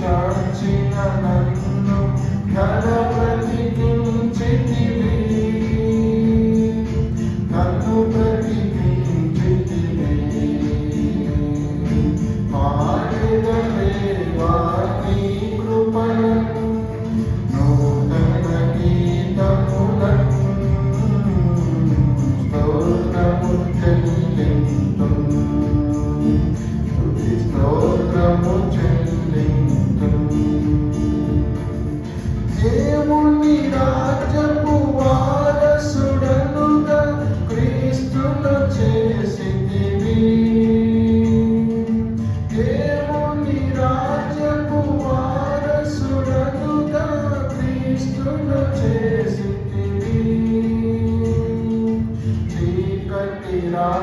చాచిన నన్ను ఘనబ్రతికించితివి.